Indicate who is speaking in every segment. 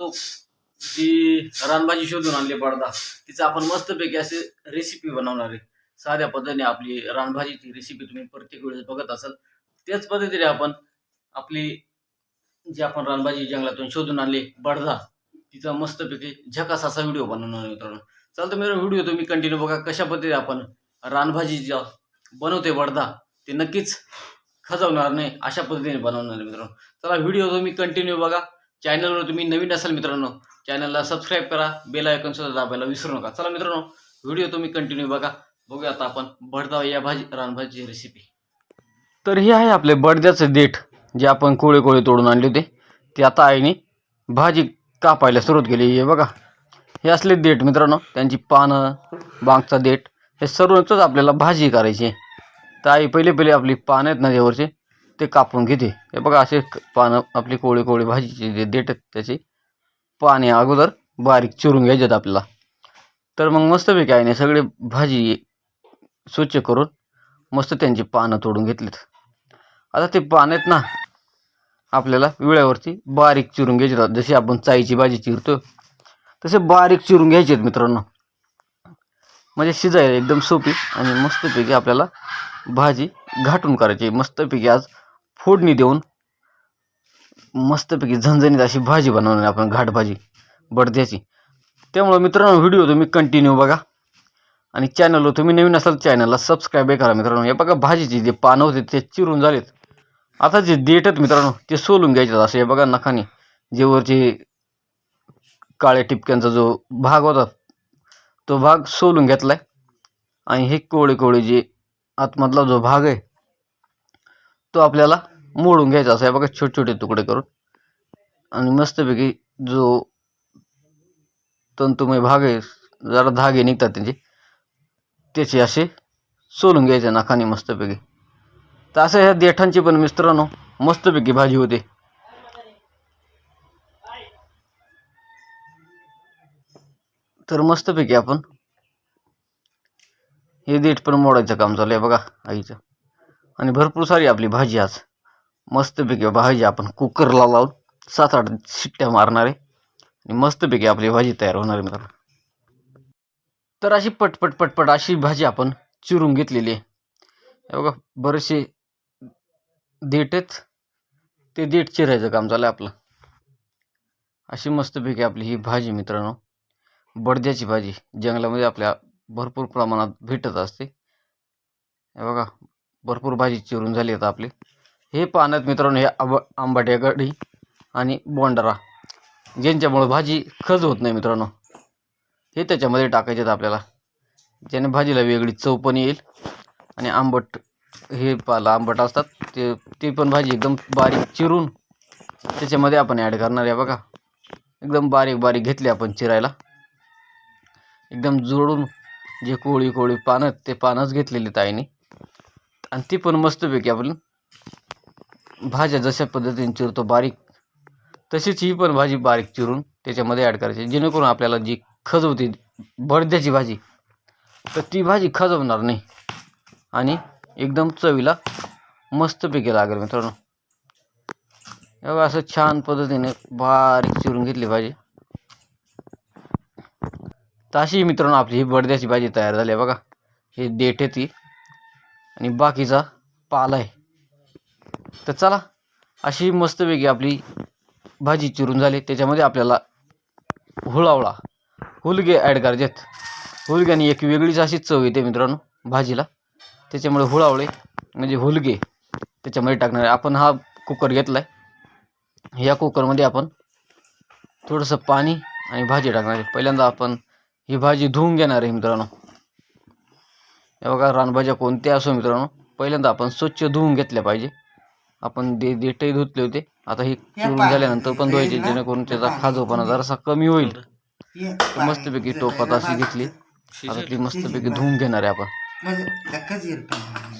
Speaker 1: तो जी रानभाजी शोधून आणली पडदा तिचा आपण मस्तपैकी असे रेसिपी बनवणार आहे. साध्या पद्धतीने आपली रानभाजीची रेसिपी तुम्ही प्रत्येक वेळेस बघत असाल त्याच पद्धतीने आपण आपली जी आपण रानभाजी जंगलातून शोधून आणली बडदा तिचा मस्तपैकी झकास असा व्हिडिओ बनवणार मित्रांनो. चालतं मी व्हिडिओ तुम्ही कंटिन्यू बघा कशा पद्धतीने आपण रानभाजी ज्या बनवते बडदा ते नक्कीच खजवणार नाही अशा पद्धतीने बनवणार मित्रांनो. चला व्हिडिओ तुम्ही कंटिन्यू बघा. चॅनलवर तुम्ही नवीन असाल मित्रांनो चॅनलला सबस्क्राईब करा बेल आयकन सुद्धा दाबायला विसरू नका. चला मित्रांनो व्हिडिओ तुम्ही कंटिन्यू बघा. बघूया आता आपण बडदा या भाजी रानभाजीची रेसिपी तर हे आहे आपले बडद्याचे देठ जे आपण कोळे कोळे तोडून आणले होते. ते आता आईने भाजी कापायला सुरुवात केली. हे बघा हे असले देठ मित्रांनो त्यांची पानं बांगचा देठ हे सर्वच आपल्याला भाजी करायची आहे. तर आई पहिले पहिले आपली पानं आहेत ना त्यावरचे ते कापून घेते. हे बघा असे पानं आपली कोळी कोळी भाजीची जे देठ त्याची पाने अगोदर बारीक चिरून घ्यायच्यात आपल्याला. तर मग मस्तपैकी आईने सगळे भाजी स्वच्छ करून मस्त त्यांची पानं तोडून घेतलीत. आता ते पानं आहेत ना आपल्याला विळ्यावरती बारीक चिरून घ्यायचे जशी आपण चाईची भाजी चिरतो तसे बारीक चिरून घ्यायचे आहेत मित्रांनो. म्हणजे शिजायला एकदम सोपी आणि मस्तपैकी आपल्याला भाजी घाटून करायची. मस्तपैकी आज फोडणी देऊन मस्तपैकी झणझणीत अशी भाजी बनवणार आपण घाट भाजी बडद्याची. त्यामुळं मित्रांनो व्हिडिओ तुम्ही कंटिन्यू बघा. आणि चॅनलवर तुम्ही नवीन असाल चॅनलला सबस्क्राईब करा मित्रांनो. हे बघा भाजीची जे पानं होते ते चिरून झालेत. आता जे देठ आहेत मित्रांनो ते सोलून घ्यायचे असं. हे बघा नखाने. जे वरचे काळ्या टिपक्यांचा जो भाग होता तो भाग सोलून घेतलाय. आणि हे कोवळे कोवळे जे आतमधला जो भाग आहे तो आपल्याला मोडून घ्यायचा असा आहे. बघा छोटे छोटे तुकडे करून. आणि मस्तपैकी जो तंतुमय भाग आहे जरा धागे निघतात त्याचे. त्याचे असे सोलून घ्यायचे नाकाने मस्तपैकी. तर असं ह्या देठांची पण मित्रांनो मस्तपैकी भाजी होते. तर मस्तपैकी आपण हे देठ पण मोडायचं काम चालू आहे बघा आईचं. आणि भरपूर सारी आपली भाजी आज. मस्तपैकी भाजी आपण कुकरला लावून सात आठ शिट्ट्या मारणार आहे. आणि मस्तपैकी आपली भाजी तयार होणार आहे मित्रांनो. तर अशी पटपट पटपट अशी भाजी आपण चिरून घेतलेली आहे. बघा बरेचसे देठ आहेत. ते देठ चिरायचं काम झालं आपलं. अशी मस्तपैकी आपली ही भाजी मित्रांनो. बडद्याची भाजी जंगलामध्ये आपल्या भरपूर प्रमाणात भेटत असते. हे बघा भरपूर भाजी चिरून झाली आता आपली. हे पाहण्यात मित्रांनो हे आब आंबाट्याकडी आणि बोंडारा. ज्यांच्यामुळं भाजी खज होत नाही मित्रांनो हे त्याच्यामध्ये टाकायचे आहेत आपल्याला. ज्याने भाजीला वेगळी चव पण येईल आणि आंबट हे पाला आंबट असतात ते ती पण भाजी एकदम बारीक चिरून त्याच्यामध्ये आपण ॲड करणार आहे बघा. एकदम बारीक बारीक घेतली आपण चिरायला. एकदम जोडून जे कोळी कोळी पानं ते पानंच घेतलेली ताईने आणि ती पण मस्तपैकी आपण भाज्या जशा पद्धतीने चिरतो बारीक तशीच ही पण भाजी बारीक चिरून त्याच्यामध्ये ॲड करायची. जेणेकरून आपल्याला जी खजवते बडद्याची भाजी तर ती भाजी खजवणार नाही. आणि एकदम चवीला मस्तपैकी लागेल मित्रांनो. एवढं असं छान पद्धतीने बारीक चिरून घेतली भाजी. तर अशी मित्रांनो आपली ही बडद्याची भाजी तयार झाली आहे बघा. हे देठ आहे ती. आणि बाकीचा पाला आहे. तर चला अशी मस्तपैकी आपली भाजी चिरून झाली. त्याच्यामध्ये आपल्याला हुळावळा हुलगे ॲड करायचे हुलग्याने एक वेगळीच अशी चव येते मित्रांनो भाजीला. त्याच्यामुळे हुळावळे म्हणजे हुलगे त्याच्यामध्ये टाकणार आहे. आपण हा कुकर घेतला आहे या कुकरमध्ये आपण थोडंसं पाणी आणि भाजी टाकणार आहे. पहिल्यांदा आपण ही भाजी धुवून घेणार आहे मित्रांनो. हे बघा रानभाज्या कोणत्या असो मित्रांनो पहिल्यांदा आपण स्वच्छ धुवून घेतल्या पाहिजे. आपण दे देठही धुतले होते. आता ही चिरून झाल्यानंतर पण धुवायचे जेणेकरून त्याचा खाजोपणा जरासा कमी होईल. मस्तपैकी टोपात अशी घेतली. आता ती मस्तपैकी धुवून घेणार आहे आपण.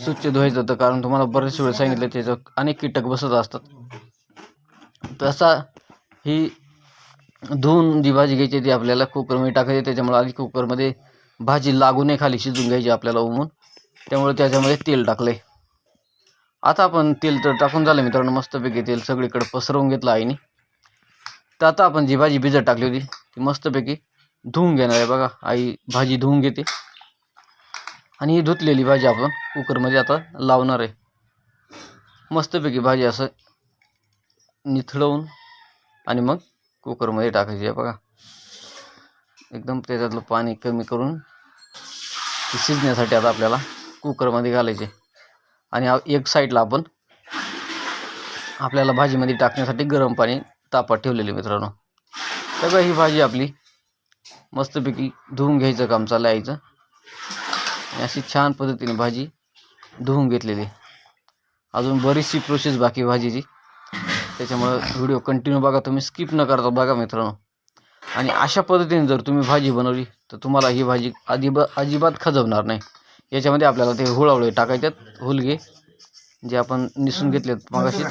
Speaker 1: स्वच्छ धुवायचं तर कारण तुम्हाला बरेच वेळ सांगितलं त्याचं अनेक कीटक बसत असतात. तसा ही धुवून जी भाजी घ्यायची ती आपल्याला कुकरमध्ये टाकायची त्याच्यामुळे आधी कुकरमध्ये भाजी लागू नये खाली शिजून घ्यायची आपल्याला उमून. त्यामुळे त्याच्यामध्ये तेल टाकलंय. आता आपण तेल तर टाकून झालं मित्रांनो मस्तपैकी तेल सगळीकडे पसरवून घेतलं आईने. तर आता आपण जी भाजी भिजत टाकली होती ती मस्तपैकी धुवून घेणार आहे बघा. आई भाजी धुवून घेते. आणि ही धुतलेली भाजी आपण कुकरमध्ये आता लावणार आहे. मस्तपैकी भाजी असं निथळवून आणि मग कुकरमध्ये टाकायची आहे बघा. एकदम त्याच्यातलं पाणी कमी करून ती शिजण्यासाठी आता आपल्याला कुकरमध्ये घालायचे. आणि एक साईडला आपण आपल्याला भाजीमध्ये टाकण्यासाठी गरम पाणी तापात ठेवलेले मित्रांनो. सगळं ही भाजी आपली मस्तपैकी धुवून घ्यायचं काम चाललं यायचं आणि अशी छान पद्धतीने भाजी धुवून घेतलेली अजून बरीचशी प्रोसेस बाकी भाजीची. त्याच्यामुळं व्हिडिओ कंटिन्यू बघा तुम्ही स्किप न करता बघा मित्रांनो. आणि अशा पद्धतीने जर तुम्ही भाजी बनवली तर तुम्हाला ही भाजी अजिबा अजिबात खजवणार नाही. याच्यामध्ये आपल्याला ते हुळावळे टाकायच्यात हुलगे जे आपण निसून घेतलेत मगाशीच.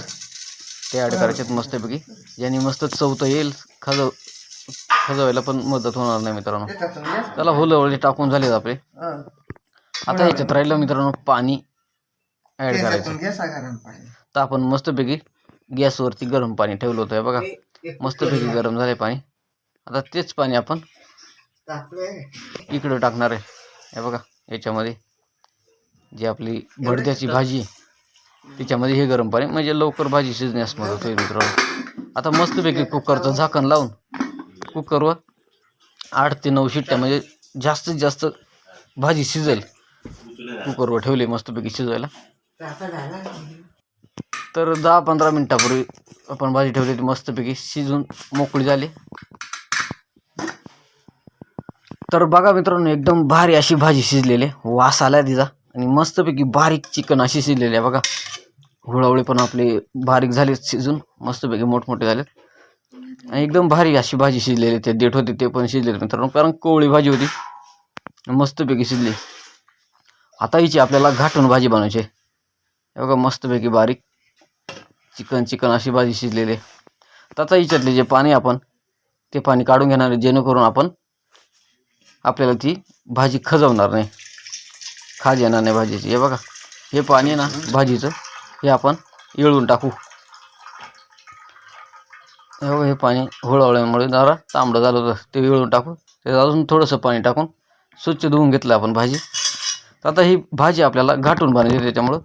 Speaker 1: ते ॲड करायच्यात मस्तपैकी. ज्याने मस्त चवतं येईल खजव खजवायला पण मदत होणार नाही मित्रांनो. त्याला हुलवळे टाकून झालेत आपले. आता याच्यात राहिलं मित्रांनो पाणी ॲड करायचं. तर आपण मस्तपैकी गॅसवरती गरम पाणी ठेवलं होतं बघा. मस्तपैकी गरम झाले पाणी. आता तेच पाणी आपण इकडं टाकणार आहे. हे बघा याच्यामध्ये. जी आपली भडद्याची भाजी त्याच्यामध्ये हे गरम पाणी म्हणजे लवकर भाजी शिजण्यास मदत होईल मित्रांनो. आता मस्तपैकी कुकरचं झाकण लावून कुकरवर आठ ते नऊ शिट्ट्या म्हणजे जास्तीत जास्त भाजी शिजेल. कुकरवर ठेवली मस्तपैकी शिजवायला तर दहा पंधरा मिनटापूर्वी आपण भाजी ठेवली होती मस्तपैकी शिजून मोकळी झाली. तर बघा मित्रांनो एकदम भारी अशी भाजी शिजलेली वास आला तिचा. आणि मस्तपैकी बारीक चिकन अशी शिजलेली आहे बघा. हुळावळे पण आपले बारीक झाले शिजून मस्तपैकी मोठमोठे झालेत. आणि एकदम भारी अशी भाजी शिजलेली ते देठ होते ते पण शिजलेले मित्रांनो कारण कोवळी भाजी होती. मस्तपैकी शिजली. आता हिची आपल्याला घाटून भाजी बनवायची आहे. बघा मस्तपैकी बारीक चिकन चिकन अशी भाजी शिजलेली आहे. आता हिच्यातले जे पाणी आपण ते पाणी काढून घेणार आहे. जेणेकरून आपण आपल्याला ती भाजी खजवणार नाही. खाज येणार नाही भाजीची. हे बघा हे पाणी आहे ना भाजीचं हे आपण येळून टाकू. हे बघा हे पाणी होळवळ्यामुळे जरा तांबडं झालं होतं. ते येळून टाकू. ते अजून थोडंसं पाणी टाकून स्वच्छ धुवून घेतलं आपण भाजी. तर आता ही भाजी आपल्याला घाटून बनायची त्याच्यामुळं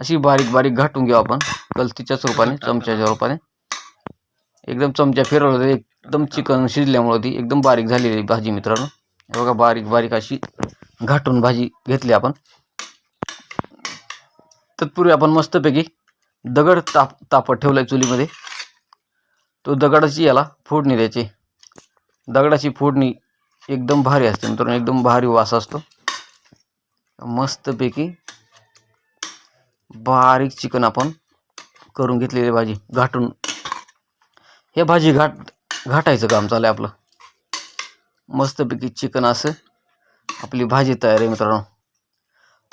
Speaker 1: अशी बारीक बारीक घाटून घेऊ आपण. गलतीच्याच रूपाने चमच्याच्या रूपाने. एकदम चमचा फिरवलं एकदम चिकन शिजल्यामुळं ती एकदम बारीक झालेली भाजी मित्रांनो. बघा बारीक बारीक अशी घाटून भाजी घेतली आपण. तत्पूर्वी आपण मस्तपैकी दगड ताप तापत ठेवला आहे चुलीमध्ये. तो दगडाची याला फोडणी द्यायची. दगडाची फोडणी एकदम भारी असते मित्रांनो एकदम भारी वास असतो. मस्तपैकी बारीक चिकन आपण करून घेतलेली भाजी घाटून. हे भाजी घाट घाटायचं काम चालू आहे आपलं. मस्तपैकी चिकन असं आपली भाजी तयार आहे मित्रांनो.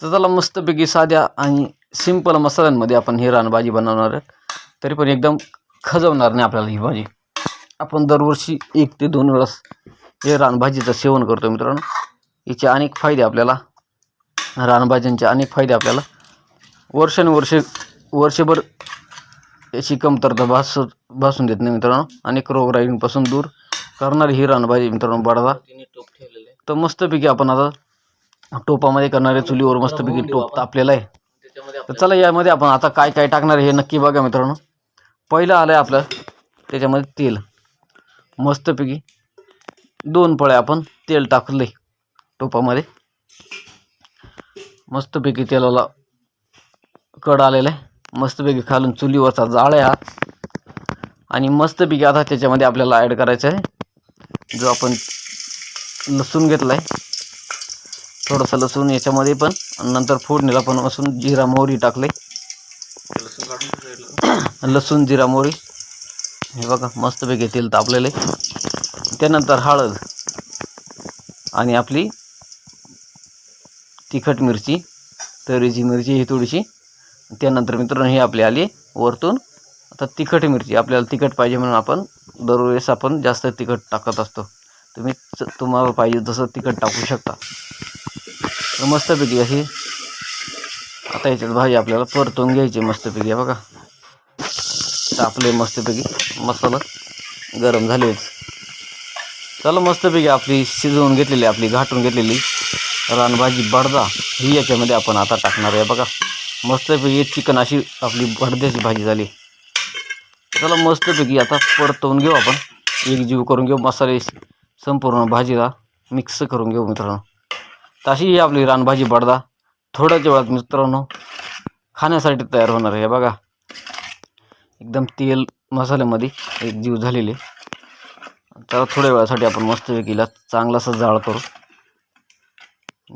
Speaker 1: तर त्याला मस्तपैकी साध्या आणि सिंपल मसाल्यांमध्ये आपण ही रानभाजी बनवणार आहे तरी पण एकदम खजवणार नाही आपल्याला ही भाजी. आपण दरवर्षी एक ते दोन वेळास हे रानभाजीचं सेवन करतो मित्रांनो. याचे अनेक फायदे आपल्याला रानभाज्यांचे अनेक फायदे आपल्याला. वर्षानुवर्षे वर्षभर याची कमतरता भास भासून देत नाही मित्रांनो. अनेक रोगराईंपासून दूर करणारी ही रानभाजी मित्रांनो बडदा तर मस्तपैकी आपण आता टोपामध्ये करणारे चुलीवर मस्तपैकी टोप तापलेला आहे. तर चला यामध्ये आपण आता काय काय टाकणार आहे हे नक्की बघा मित्रांनो. पहिलं आलं आहे आपलं त्याच्यामध्ये तेल. मस्तपैकी दोन पळ्या आपण तेल टाकले टोपामध्ये. मस्तपैकी तेलाला कड आलेला आहे. मस्तपैकी खालून चुलीवरचा जाळ आहे हा. आणि मस्तपैकी आता त्याच्यामध्ये आपल्याला ॲड करायचं आहे. जो आपण लसूण घेतला आहे थोडंसं लसूण याच्यामध्ये पण नंतर फोडणीला पण लसूण जिरा मोहरी टाकले लसूण जिरा मोहरी. हे बघा मस्तपैकी तेल तापलेले त्यानंतर हळद आणि आपली तिखट मिरची तरीची मिरची ही थोडीशी. त्यानंतर मित्रांनो ही आपली आली वरतून. आता तिखट मिरची आपल्याला तिखट पाहिजे म्हणून आपण दरवेळेस आपण जास्त तिखट टाकत असतो. तुम्ही तुम्हाला पाहिजे तसं तिखट टाकू शकता. तर मस्तपैकी अशी आता याच्यात भाजी आपल्याला परतून घ्यायची मस्तपैकी बघा. बघा आपले मस्तपैकी मसाला गरम झाले चला मस्तपैकी आपली शिजवून घेतलेली आपली घाटून घेतलेली रानभाजी बडदा ही याच्यामध्ये आपण आता टाकणार आहे बघा. मस्तपैकी चिकन अशी आपली बडद्याची भाजी झाली. चला मस्तपैकी आता परतवून घेऊ आपण. एक जीव करून घेऊ मसाले. संपूर्ण भाजीला मिक्स करून घेऊ मित्रांनो. तर अशी ही आपली रानभाजी बडदा थोड्याच वेळात मित्रांनो खाण्यासाठी तयार होणार आहे. बघा. एकदम तेल मसाल्यामध्ये एक जीव झालेले. तर थोड्या वेळासाठी आपण मस्तपैकीला चांगलासा जाळ करू.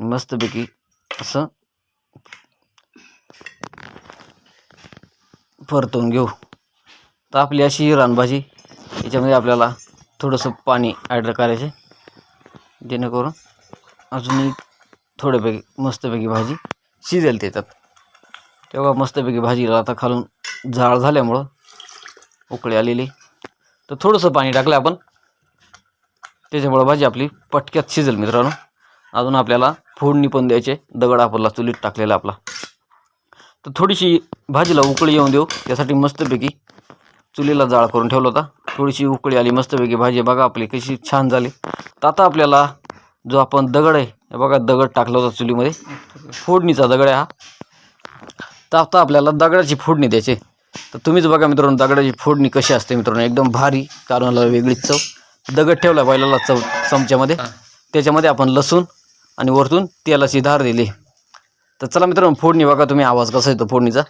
Speaker 1: मस्तपैकी असं परतवून घेऊ. तर आपली अशी ही रानभाजी याच्यामध्ये आपल्याला थोडंसं पाणी ॲड करायचे जेणेकरून अजूनही थोड्यापैकी मस्तपैकी भाजी शिजेल त्याच्यात. तेव्हा मस्तपैकी भाजीला आता खालून जाळ झाल्यामुळं उकळी आलेली. तर थोडंसं पाणी टाकलं आपण. त्याच्यामुळं भाजी आपली पटक्यात शिजेल मित्रांनो. अजून आपल्याला फोडणी पण द्यायचे. दगड आपला चुलीत टाकलेला आपला. तर थोडीशी भाजीला उकळी येऊन देऊ. त्यासाठी मस्तपैकी चुलीला जाळ करून ठेवला होता. थोडीशी उकळी आली मस्तपैकी भाजी बघा आपली कशी छान झाली. तर आता आपल्याला जो आपण दगड आहे बघा दगड टाकला होता चुलीमध्ये. फोडणीचा दगड आहे हा. तर आता आपल्याला दगडाची फोडणी द्यायची. तर तुम्हीच बघा मित्रांनो दगडाची फोडणी कशी असते मित्रांनो. एकदम भारी कारणला वेगळीच चव. दगड ठेवला पहिल्याला चव चमच्यामध्ये. त्याच्यामध्ये आपण लसूण आणि वरतून तेलाची धार दिली. तर चला मित्रांनो फोडणी बघा तुम्ही आवाज कसा येतो फोडणीचा.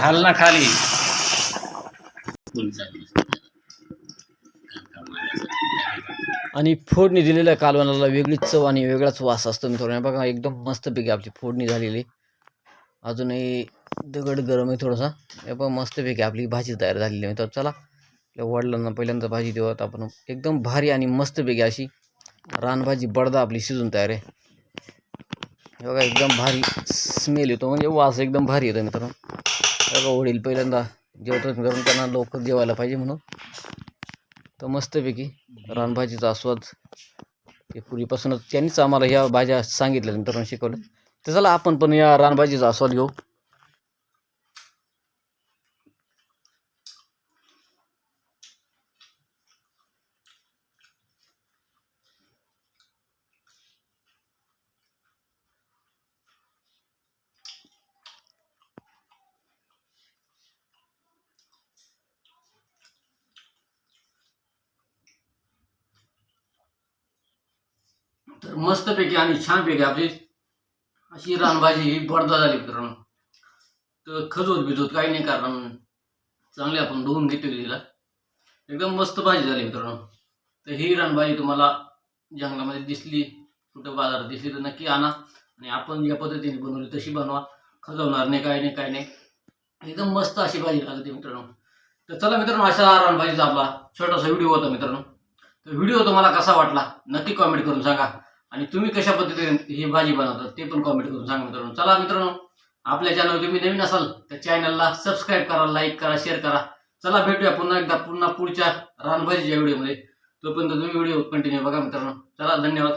Speaker 2: हाल ना खाली.
Speaker 1: आणि फोडणी दिलेल्या कालवणाला वेगळीच चव आणि वेगळाच वास असतो मित्रांनो. बघा एकदम मस्तपैकी आपली फोडणी झालेली. अजूनही दगड गरम आहे थोडासा. हे बघा मस्तपैकी आपली भाजी तयार झालेली आहे तर चला. आपल्या वडिलांना पहिल्यांदा भाजी देऊ आता आपण. एकदम भारी आणि मस्तपैकी अशी रानभाजी बडदा आपली शिजून तयार आहे. हे बघा एकदम भारी स्मेल येतो. म्हणजे वास एकदम भारी येतो मित्रांनो. बघा वडील पहिल्यांदा जेवतात करून त्यांना लवकर जेवायला पाहिजे म्हणून. तर मस्तपैकी रानभाजीचा आस्वाद ते पूर्वीपासूनच. त्यांनीच आम्हाला ह्या भाज्या सांगितल्या मित्रांनो शिकवल्या. तर चला आपण पण या रानभाजीचा आस्वाद घेऊ. तर मस्तपैकी आणि छानपैकी आपली अशी रानभाजी ही बडदा झाली मित्रांनो. तर खजूत बिजूत काही नाही कारण चांगली आपण धुवून घेतो तिला. एकदम मस्त भाजी झाली मित्रांनो. तर ही रानभाजी तुम्हाला जंगलामध्ये दिसली कुठं बाजारात दिसली तर नक्की आणा. आणि आपण ज्या पद्धतीने बनवली तशी बनवा. खजवणार नाही काय नाही काय नाही. एकदम मस्त अशी भाजी लागते मित्रांनो. तर चला मित्रांनो अशा रानभाजीचा आपला छोटासा व्हिडिओ होता मित्रांनो. तर व्हिडिओ तुम्हाला कसा वाटला नक्की कॉमेंट करून सांगा. आणि तुम्ही कशा पद्धतीने ही भाजी बनवतात ते पण कॉमेंट करून सांगा मित्रांनो. चला मित्रांनो आपल्या चॅनल तुम्ही नवीन असाल तर चॅनलला सबस्क्राईब करा लाईक करा शेअर करा. चला भेटूया पुन्हा एकदा पुन्हा पुढच्या रानभाजीच्या व्हिडिओमध्ये तोपर्यंत तुम्ही व्हिडिओ कंटिन्यू बघा मित्रांनो. चला धन्यवाद.